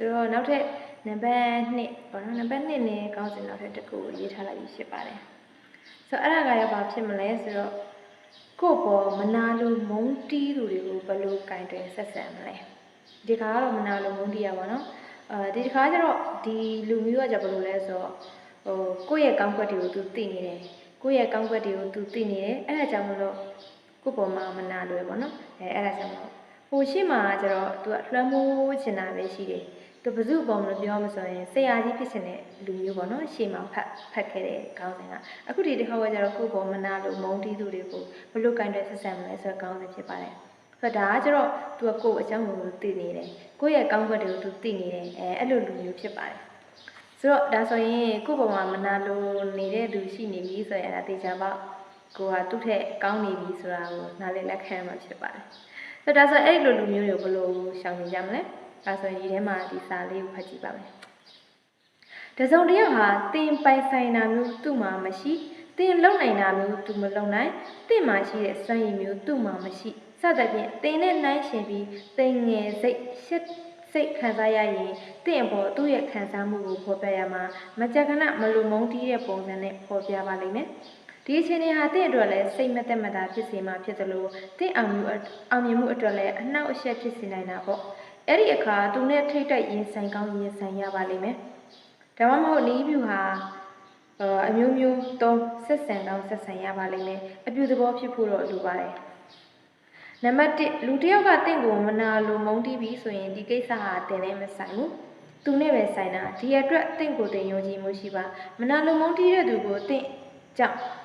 ဆိုတော့နောက်ထပ်နံပါတ်2ပေါ့နော်နံပါတ်2နဲ့ကောင်းစင်နောက်ထပ်တစ်ခုကိုရေးထားလိုက်ပြီးဖြစ်ပါတယ်ဆိုတော့အဲ့ဒါကရပါဖြစ်မလဲဆိုတော့ကိုယ့်ပေါ်မနာလိုမုန်းတီးသူတွေကိုဘယ်လိုကင်တွယ်ဆက်ဆံမလဲဒီခါကတော့မနာလိုမုန်းတီးရပါတော့အဲဒီတစ်ခါကျတော့ဒီလူမျိုးကကြဘယ်လိုလဲဆိုတော့ဟိုကိုယ့်ရဲ့ကောင်းကွက်တွေကိုသူသိနေတယ်ကိုယ့်ရဲ့ကောင်းကွက်တွေကိုသူသိနေတယ်အဲ့ဒါကြောင့်မလို့ကိုယ့်ပေါ်မှာမနာလိုရပါတော့အဲအဲ့ဒါကြောင့်မလို့ဟိုရှိမှာကျတော့သူကလွှမ်းမိုးချင်တာပဲရှိတယ် သူဘယ်သူ့ပုံလို့ပြောမဆိုရင်ဆရာကြီးဖြစ်ချင်တဲ့လူမျိုးပေါ့နော်ရှေ့မှာဖတ်ဖတ်ခဲ့တဲ့ခေါင်းစဉ်ကအခုဒီတစ်ခါကကျတော့ကိုယ့်ပုံမနာလို့မုန်းတီးသူတွေကိုဘလို့ကင်တဲ့ဆက်ဆံမလဲဆိုတော့ခေါင်းစဉ်ဖြစ်ပါတယ်ဆိုတော့ဒါကကျတော့သူကကိုယ့်အကြောင်းကိုသိနေတယ်ကိုယ့်ရဲ့ကောင်းကွက်တွေကိုသူသိနေတယ်အဲအဲ့လိုလူမျိုးဖြစ်ပါတယ်ဆိုတော့ဒါဆိုရင်ကိုယ့်ပုံမှာမနာလို့နေတဲ့လူရှိနေပြီဆိုရင်အဲ့ဒါတေချာပေါက်ကိုကသူ့ထက်ကောင်းနေပြီဆိုတာကိုနားလည်လက်ခံမှဖြစ်ပါတယ်ဆိုတော့ဒါဆိုအဲ့လိုလူမျိုးတွေကိုဘယ်လိုရှောင်နေကြမလဲ ဒါဆိုရင်ဒီထဲမှာဒီစာလေးကိုဖတ်ကြည့်ပါမယ်။တစုံတစ်ယောက်ဟာတင်ပိုင်ဆိုင်တာမျိုးသူ့မှာမရှိတင်လုံနိုင်တာမျိုးသူမလုံနိုင်တင်မှာရှိတဲ့စွမ်းရည်မျိုးသူ့မှာမရှိစသဖြင့်တင်နဲ့နှိုင်းရှင်ပြီးတင်ငယ်စိတ်ရှစ်စိတ်ခံစားရရင်တင့်အပေါ်သူ့ရဲ့ခံစားမှုကိုဖော်ပြရမှာမကြခဏမလူမုန်းတီးတဲ့ပုံစံနဲ့ဖော်ပြပါလိမ့်မယ်။ဒီအခြေအနေဟာတင့်အတွက်လည်းစိတ်မသက်မသာဖြစ်စေမှာဖြစ်သလိုတင့်အောင်မြူအောင်မြင်မှုအတွက်လည်းအနှောက်အယှက်ဖြစ်စေနိုင်တာပေါ့။ အဲ့ဒီအခါသူနဲ့ထိတ်တိုက်ရင်ဆိုင်ကောင်းရင်ဆိုင်ရပါလိမ့်မယ်ဒါမှမဟုတ်နီးပြူဟာအမျိုးမျိုးသုံးဆက်ဆံကောင်းဆက်ဆံရပါလိမ့်မယ်အပြူသဘောဖြစ်ဖို့တော့လိုပါတယ်နံပါတ်1လူတစ်ယောက်ကတင့်ကိုမနာလိုမုန်းတီးပြီးဆိုရင်ဒီကိစ္စဟာတင်လည်းမဆိုင်ဘူးသူနဲ့ပဲဆိုင်တာဒီအတွက်တင့်ကိုတင်ယုံကြည်မှုရှိပါမနာလိုမုန်းတီးတဲ့သူကိုတင့်ကြောင့်ဟော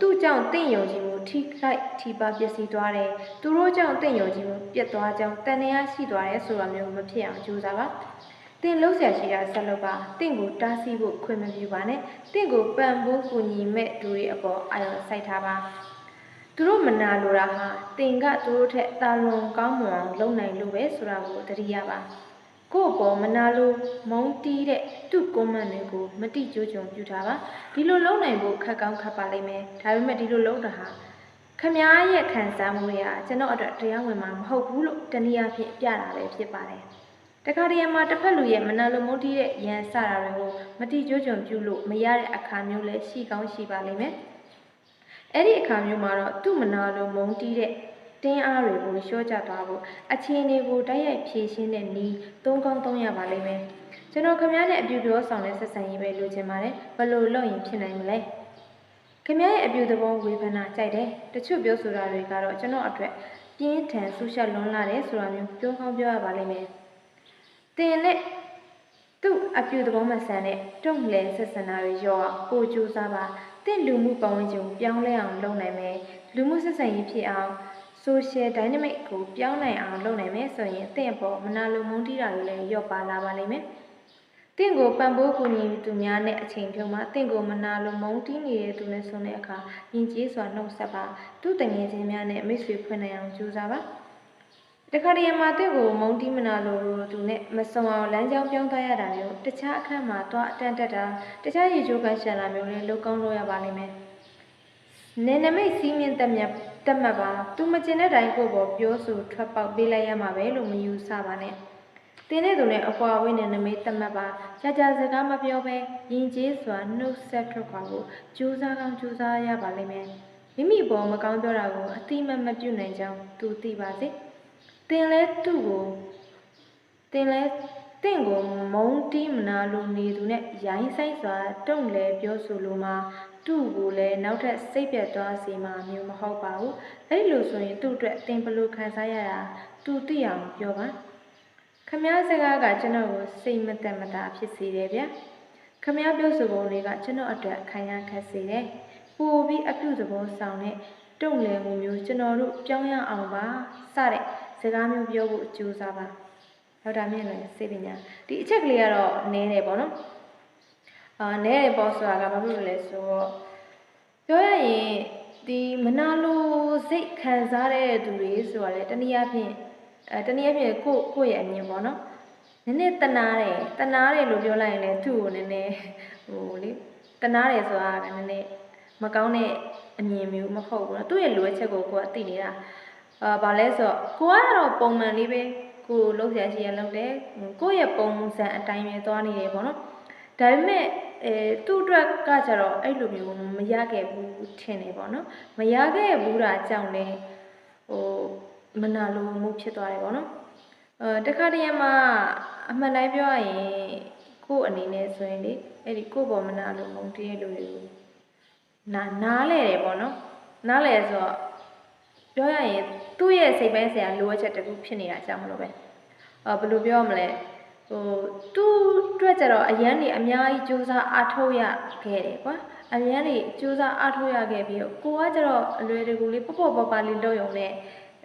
သူ့ကြောင့်တင့်ယုံကြည်မှုထိခိုက်ထိပါပျက်စီးသွားတယ်သူတို့ကြောင့်တင့်ယုံကြည်မှုပြတ်သွားကြောင်းတန်တရားရှိသွားတယ်ဆိုတာမျိုးမဖြစ်အောင်ကြိုးစားပါတင်လုံးဆရာရှိတာဆက်လုပ်ပါတင့်ကိုတားဆီးဖို့ခွင့်မပြုပါနဲ့တင့်ကိုပံ့ပိုးကူညီမဲ့သူတွေအပေါ်အာရုံစိုက်ထားပါသူတို့မနာလိုတာဟာတင်ကသူတို့ထက်တာလွန်ကောင်းမွန်အောင်လုပ်နိုင်လို့ပဲဆိုတာကိုသတိရပါ ကို့ပေါ်မနာလိုမုံတီးတဲ့သူ့ကွန်မန့်တွေကိုမတိကျိုးကြုံပြထားပါဒီလိုလုပ်နိုင်ဖို့ခက်ကောင်းခက်ပါလိမ့်မယ်ဒါပေမဲ့ဒီလိုလုပ်တာဟာခမားရဲ့ခံစားမှုတွေကကျွန်တော်အတွက်တရားဝင်မှာမဟုတ်ဘူးလို့တနည်းအားဖြင့်ပြတာပဲဖြစ်ပါတယ်တခါတရံမှာတစ်ဖက်လူရဲ့မနာလိုမုန်းတီးတဲ့ရန်စတာတွေကိုမတိကျိုးကြုံပြုလို့မရတဲ့အခါမျိုးလည်းရှိကောင်းရှိပါလိမ့်မယ်အဲ့ဒီအခါမျိုးမှာတော့သူ့မနာလိုမုန်းတီးတဲ့ တင်းအားတွေကိုလျှော့ချသွားဖို့အခြေအနေကိုတိုက်ရိုက်ဖြေရှင်းတဲ့နည်းသုံးကောင်းသုံးရပါလိမ့်မယ်။ကျွန်တော်ခမည်းနဲ့အပြူပြောဆောင်တဲ့ဆက်ဆံရေးပဲလိုချင်ပါတယ်။ဘယ်လိုလုပ်ရင်ဖြစ်နိုင်မလဲ။ခမည်းရဲ့အပြူသဘောဝေဖန်တာကြိုက်တယ်။တချို့ပြောဆိုတာတွေကတော့ကျွန်တော်အတွက်ပြင်းထန်ဆူရှက်လွန်းလာတယ်ဆိုတာမျိုးပြောကောင်းပြောရပါလိမ့်မယ်။တင်နဲ့သူ့အပြူသဘောမဆန်တဲ့တုံ့လဲဆက်ဆံတာတွေရောပိုကြိုးစားပါ။တင့်လူမှုပတ်ဝန်းကျင်ကိုပြောင်းလဲအောင်လုပ်နိုင်မယ်။လူမှုဆက်ဆံရေးဖြစ်အောင် social dynamic ကိုပြောင်းနိုင်အောင်လုပ်နိုင်မယ်ဆိုရင်တင့်အပေါ်မနာလိုမုန်းတီးတာတွေလည်းလျော့ပါလာပါလိမ့်မယ်။တင့်ကိုပံ့ပိုးကူညီသူများနဲ့အချိန်ဖြုံးမှာတင့်ကိုမနာလိုမုန်းတီးနေတဲ့သူနဲ့ဆုံတဲ့အခါယဉ်ကျေးစွာနှုတ်ဆက်ပါသူ့တငယ်ချင်းများနဲ့မိတ်ဆွေဖွင့်နိုင်အောင်ကြိုးစားပါ။တခါတည်းမှာတင့်ကိုမုန်းတီးမနာလိုသူနဲ့မဆုံအောင်လမ်းကြောင်းပြောင်းသွားရတာမျိုးတခြားအခန်းမှာသွားအတန်တက်တာတခြားရေချိုးကန်ရှာတာမျိုးလည်းလုပ်ကောင်းလုပ်ရပါလိမ့်မယ်။ နယ်နမိတ်စီးမြင့်တက်မြတ်တက်မှတ်ပါသူမကျင်တဲ့တိုင်းကိုပေါ်ပြောဆိုထွက်ပေါက်ပေးလိုက်ရမှာပဲလို့မယူဆပါနဲ့တင်းတဲ့သူနဲ့အကွာဝေးနဲ့နမိတ်တက်မှတ်ပါကြာကြာစကားမပြောဘဲယဉ်ကျေးစွာနှုတ်ဆက်ထွက်ခွာဖို့ကြိုးစားကောင်းကြိုးစားရပါလိမ့်မယ်မိမိပေါ်မကောင်းပြောတာကိုအတိမတ်မပြုတ်နိုင်ကြောင်းသူသိပါစေတင်လဲသူ့ကိုတင်လဲတင့်ကိုမုံတီးမနာလိုနေသူနဲ့ရိုင်းဆိုင်စွာတုံ့လဲပြောဆိုလိုမှာ သူ့ကိုလည်းနောက်ထပ်စိတ်ပြတ်သွားစေမှာမျိုးမဟုတ်ပါဘူးအဲ့လိုဆိုရင်သူ့အတွက်တင်ဘလို့ခံစားရတာသူသိအောင်ပြောပါခမားစကားကကျွန်တော်ကိုစိတ်မသက်မသာဖြစ်စေတယ်ဗျခမားပြောဆိုပုံတွေကကျွန်တော်အတွက်ခံရခက်စေတယ်ပိုပြီးအပြုသဘောဆောင်တဲ့တုံ့လဲမှုမျိုးကျွန်တော်တို့ပြောင်းရအောင်ပါစတဲ့စကားမျိုးပြောဖို့ကြိုးစားပါဒေါက်တာမြင့်လွင်စေပညာဒီအချက်ကလေးကတော့နည်းတယ်ပေါ့နော် အာနည်းတယ်ပေါ့ဆိုတာကဘာဖြစ်လို့လဲဆိုတော့ပြောရရင်ဒီမနာလိုစိတ်ခံစားတဲ့သူတွေဆိုတာလေတနည်းအားဖြင့်အဲတနည်းအားဖြင့်ကိုကိုယ့်ရဲ့အမြင်ပေါ့နော်နည်းနည်းတနာတယ်တနာတယ်လို့ပြောလိုက်ရင်လည်းသူ့ကိုနည်းနည်းဟိုလေတနာတယ်ဆိုတာကနည်းနည်းမကောင်းတဲ့အမြင်မျိုးမဟုတ်ဘူးနော်သူ့ရဲ့လိုအပ်ချက်ကိုကိုကသိနေတာအာဘာလဲဆိုတော့ကိုကတော့ပုံမှန်လေးပဲကိုယ်လုံးဆရာရှိရလုံးတယ်ကိုယ့်ရဲ့ပုံစံအတိုင်းပဲသွားနေတယ်ပေါ့နော်ဒါပေမဲ့ အဲသူ့အတွက်ကကျတော့အဲ့လိုမျိုးမရခဲ့ဘူးထင်တယ်ပေါ့နော်မရခဲ့ဘူးတာကြောင့်လည်းဟိုမနာလိုမှုဖြစ်သွားတယ်ပေါ့နော်အဲတခါတည်းမှာအမှန်တိုင်းပြောရရင်ကို့အနေနဲ့ဆိုရင်လေအဲ့ဒီကို့ပေါ်မနာလိုမှုတည်းရဲ့လူတွေကိုနာနားလဲတယ်ပေါ့နော်နားလဲဆိုတော့ပြောရရင်သူ့ရဲ့စိတ်ပိုင်းဆရာလိုအပ်ချက်တစ်ခုဖြစ်နေတာကြောင့်မလို့ပဲအော်ဘယ်လိုပြောရမလဲ ဟိုသူ့အတွက်ကြတော့အရန်နေအများကြီးစူးစမ်းအားထုတ်ရခဲ့တယ်ကွာအရန်နေစူးစမ်းအားထုတ်ရခဲ့ပြီးတော့ကိုကကြတော့အလွယ်တကူလေးပေါ့ပေါ့ပါပါလေးလုပ်ရုံနဲ့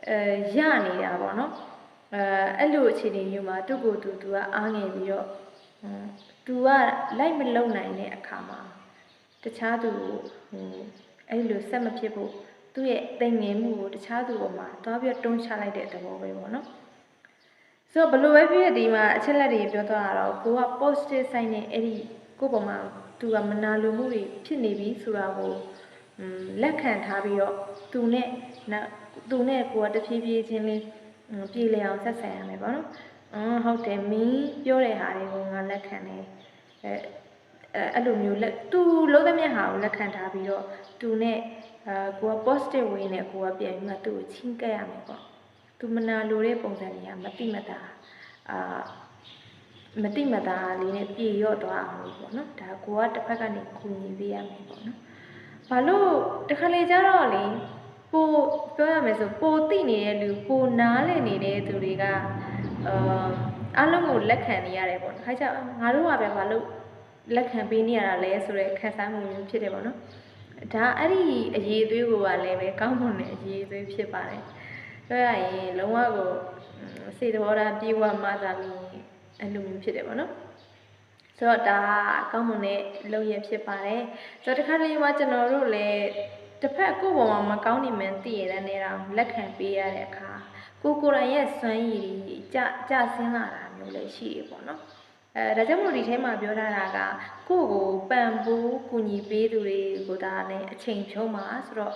အဲရနေတာပေါ့နော်အဲအဲ့လိုအခြေအနေမျိုးမှာသူ့ကိုယ်သူသူကအားငယ်ပြီးတော့ဟွန်းသူကလိုက်မလုံနိုင်တဲ့အခါမှာတခြားသူကိုဟိုအဲ့လိုဆက်မဖြစ်ဖို့သူ့ရဲ့တိမ်ငယ်မှုကိုတခြားသူပေါ်မှာသွားပြီးတော့တွန်းချလိုက်တဲ့သဘောပဲပေါ့နော် ဆိုတော့ဘလို့ပဲဖြစ်ဖြစ်ဒီမှာအချက်လက်တွေပြောသွားတာတော့ကိုက positive sign နဲ့အဲ့ဒီကိုပုံမှာသူကမနာလိုမှုတွေဖြစ်နေပြီဆိုတာကိုလက်ခံထားပြီးတော့သူနဲ့သူနဲ့ကိုကတဖြည်းဖြည်းချင်းလေးပြေလည်အောင်ဆက်ဆံရမယ်ပေါ့နော်။အင်းဟုတ်တယ်မင်းပြောတဲ့ဟာတွေကိုငါလက်ခံတယ်။အဲအဲ့လိုမျိုးလက်သူလုံးသမျှဟာကိုလက်ခံထားပြီးတော့သူနဲ့အဲကိုက positive way နဲ့ကိုကပြန်ပြီးမှသူ့ကိုချင်းကပ်ရမယ်ပေါ့။ သူမနာလိုတဲ့ပုံစံတွေကမတိမတာအာမတိမတာလေးနဲ့ပြေရော့သွားအောင်လို့ပေါ့နော်ဒါကိုကတစ်ဖက်ကနေကူညီပေးရမယ်ပေါ့နော်ဘာလို့တခါလေကျတော့လေပိုပြောရမယ်ဆိုပိုတိနေတဲ့လူပိုနားလည်နေတဲ့သူတွေကအာအားလုံးကိုလက်ခံနေရတယ်ပေါ့ခါကျငါတို့ကပဲဘာလို့လက်ခံပေးနေရတာလဲဆိုတော့ခံစားမှုမျိုးဖြစ်တယ်ပေါ့နော်ဒါအဲ့ဒီအရေးအသွေးကိုကလည်းပဲကောင်းမွန်တဲ့အရေးအသွေးဖြစ်ပါတယ် ပြောရရင်လုံးဝကိုစိတ်တော်တာပြေဝမှသာလို့အဲ့လိုမျိုးဖြစ်တယ်ပေါ့နော်ဆိုတော့ဒါကောင်းမွန်တဲ့လုပ်ရဖြစ်ပါတယ်ဆိုတော့တစ်ခါတလေမှာကျွန်တော်တို့လည်းတစ်ဖက်ကိုယ့်ဘောမှာမကောင်းနေမှန်းသိရတဲ့နေတော့လက်ခံပေးရတဲ့အခါကိုကိုယ်တိုင်ရဲ့စွမ်းရည်တွေကြကြဆင်းလာတာမျိုးလည်းရှိတယ်ပေါ့နော်အဲဒါကြောင့်မို့ဒီထဲမှာပြောထားတာကကိုယ့်ကိုပံ့ပိုးကူညီပေးသူတွေကိုဒါနဲ့အချိန်ဖြုံးပါဆိုတော့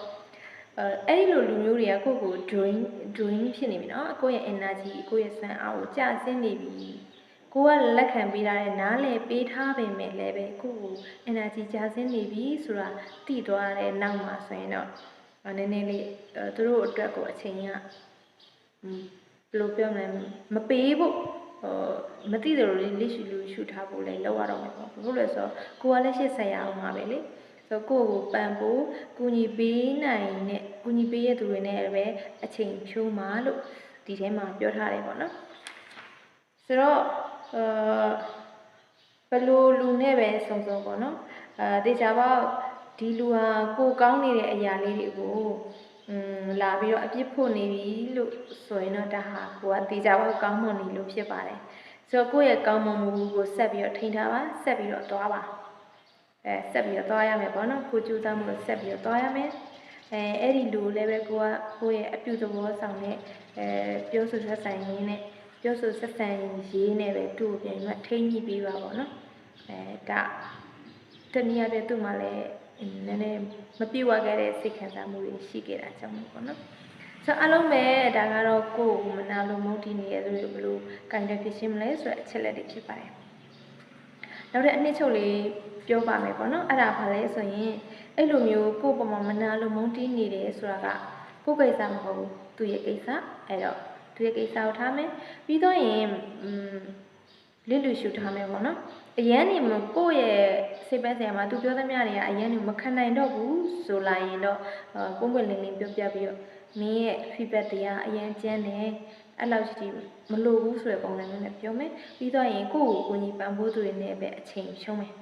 အဲ့ဒီလိုလူမျိုးတွေကကိုယ့်ကို drain drain ဖြစ်နေပြီနော်ကိုယ့်ရဲ့ energy ကိုယ့်ရဲ့စံအားကိုကျဆင်းနေပြီကိုကလက်ခံပေးထားတဲ့နားလည်ပေးထားပေမဲ့လည်းပဲကိုကို energy ကျဆင်းနေပြီဆိုတာသိသွားတဲ့နောက်မှာဆိုရင်တော့နည်းနည်းလေးသူတို့အတွက်ကိုအချိန်ကဘယ်လိုပြောမလဲမပေးဖို့ဟိုမသိတယ်လို့လေးရှူလို့ရှူထားဖို့လည်းလောက်ရတော့မှာပေါ့ဘာလို့လဲဆိုတော့ကိုကလည်းရှေ့ဆက်ရအောင်ပါပဲလေ ဆိုတော့ကိုယ့်ကိုပန်ဖို့ကူညီပေးနိုင်တဲ့ကူညီပေးရသူတွေနဲ့ပဲအချိန်ဖြုံးပါလို့ဒီထဲမှာပြောထားတယ်ပေါ့နော်ဆိုတော့အာဘယ်လိုလူနဲ့ပဲစုံစုံပေါ့နော်အာတေချာပေါက်ဒီလူဟာကိုကောင်းနေတဲ့အရာလေးတွေကိုอืมလာပြီးတော့အပြစ်ဖို့နေပြီလို့ဆိုရင်တော့ဒါဟာကိုကတေချာပေါက်ကောင်းမွန်နေလို့ဖြစ်ပါတယ်ဆိုတော့ကိုယ့်ရဲ့ကောင်းမွန်မှုကိုဆက်ပြီးတော့ထိန်းထားပါဆက်ပြီးတော့သွားပါ အဲဆက်ပြီးတော့သွားရမယ်ပေါ့နော်ကိုကြိုးစားမှုကိုဆက်ပြီးတော့သွားရမယ်အဲအဲ့ဒီလူလည်းပဲကိုကကိုယ့်ရဲ့အပြုသဘောဆောင်တဲ့အဲပြောဆိုဆက်ဆံရင်းနဲ့ပြောဆိုဆက်ဆံရေးနဲ့ပဲသူ့ကိုပြန်ပြီးတော့ထိန်းညှိပေးပါပေါ့နော်အဲဒါတနည်းအားဖြင့်သူ့မှာလည်းနည်းနည်းမပြေဝခဲ့တဲ့စိတ်ခံစားမှုတွေရှိခဲ့တာကြောင့်ပေါ့နော်ဆိုတော့အလုံးပဲဒါကတော့ကိုယ်ကိုမနာလိုမုန်းတီးနေရတဲ့ဘယ်လိုကင်တယ်ဖြစ်ရှင်းမလဲဆိုတဲ့အချက်လက်တွေဖြစ်ပါတယ် နောက်တဲ့အနှစ်ချုပ်လေးပြောပါမယ်ပေါ့နော်အဲ့ဒါဘာလဲဆိုရင်အဲ့လိုမျိုးကိုယ့်ပုံမှာမနာလိုမုန်းတီးနေတယ်ဆိုတာကကိုယ့်ကိစ္စမဟုတ်ဘူးသူ့ရဲ့ကိစ္စအဲ့တော့သူ့ရဲ့ကိစ္စကိုထားမယ်ပြီးတော့ရင်อืมလစ်လူရှူထားမယ်ပေါ့နော်အရန်နေမကိုယ့်ရဲ့စိတ်ပိုင်းဆိုင်ရာမှာသူပြောသမျှတွေကအရန်နေမခံနိုင်တော့ဘူးဆိုလိုက်ရင်တော့ပုံပွင့်လင်းလင်းပြောပြပြီးတော့မင်းရဲ့ feedback တွေကအရန်ကျန်းတယ် အဲ့လောက်ကြီးမလိုဘူးဆိုတဲ့ပုံစံမျိုးနဲ့ပြောမယ်ပြီးတော့ရင်ကိုယ့်ကိုကိုကြီးပံ့ပိုးသူတွေနဲ့ပဲအချိန်ရှုံးမယ်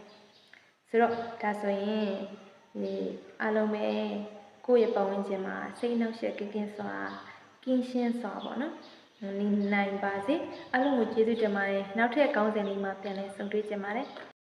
ဆိုတော့ဒါဆိုရင်ဒီအားလုံးပဲကိုယ့်ရဲ့ပတ်ဝန်းကျင်မှာစိတ်နှောက်ယှက်ကင်းကင်းစွာကင်းရှင်းစွာပေါ့နော်နေနိုင်ပါစေအလုံးကိုကျေးဇူးတင်ပါတယ်နောက်ထပ်ကောင်းစဉ်လေးမှာပြန်လည်ဆုံတွေ့ကြပါမယ်